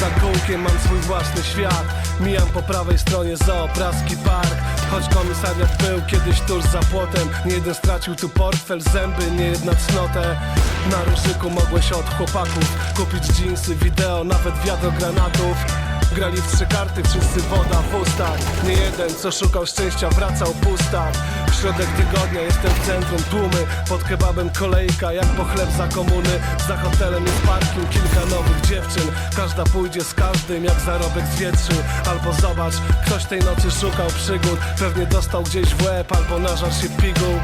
za kółkiem mam swój własny świat. Mijam po prawej stronie zoo, praski park. Choć komisariat był kiedyś tuż za płotem Nie jeden stracił tu portfel, zęby, nie jedna cnotę. Na ruszyku mogłeś od chłopaków Kupić dżinsy, wideo, nawet wiadro granatów Grali w trzy karty, wszyscy woda w ustach. Nie jeden, co szukał szczęścia, wracał pustak W środek tygodnia jestem w centrum tłumy. Pod kebabem kolejka, jak po chleb za komuny. Za hotelem jest parking, kilka nowych dziewczyn. Każda pójdzie z każdym, jak zarobek zwietrzy. Albo zobacz, ktoś tej nocy szukał przygód. Pewnie dostał gdzieś w łeb, albo nażar się piguł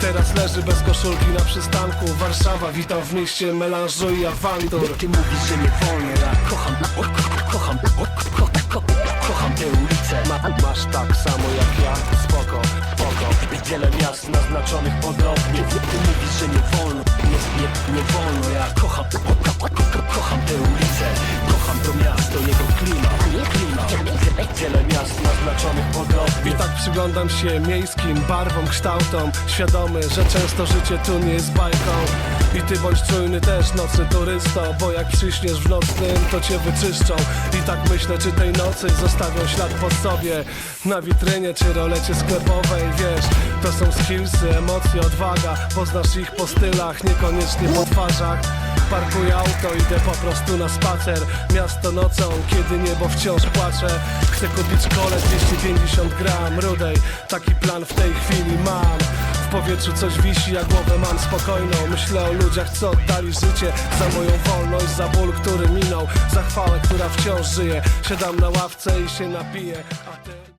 Teraz leży bez koszulki na przystanku. Warszawa, witam w mieście melanżu i awantur. Ty mówisz, że nie wolno, ja kocham, ko- ko- kocham, ko- ko- ko- kocham te ulice Ma, Masz tak samo jak ja, spoko, spoko. Wiele miast naznaczonych podobnie. Ty mówisz, że nie wolno, nie, nie, nie wolno. Ja kocham, ko- ko- ko- kocham te ulice Kocham to miasto, jego klimat, klimat Wiele miast naznaczonych podobnie. I tak przyglądam się miejskim barwom, kształtom. Świadomy, że często życie tu nie jest bajką I ty bądź czujny też, nocny turysto Bo jak przyśniesz w nocnym, to cię wyczyszczą. I tak myślę, czy tej nocy zostawią ślad po sobie. Na witrynie czy rolecie sklepowej, wiesz To są skillsy, emocje, odwaga. Poznasz ich po stylach, niekoniecznie po twarzach Parkuję auto, idę po prostu na spacer. Miasto nocą, kiedy niebo wciąż płacze. Chcę kupić kole 250 gram. Rudej Taki plan w tej chwili mam. W powietrzu coś wisi, a głowę mam spokojną. Myślę o ludziach, co oddali życie Za moją wolność, za ból, który minął. Za chwałę, która wciąż żyje. Siadam na ławce i się napiję A ty...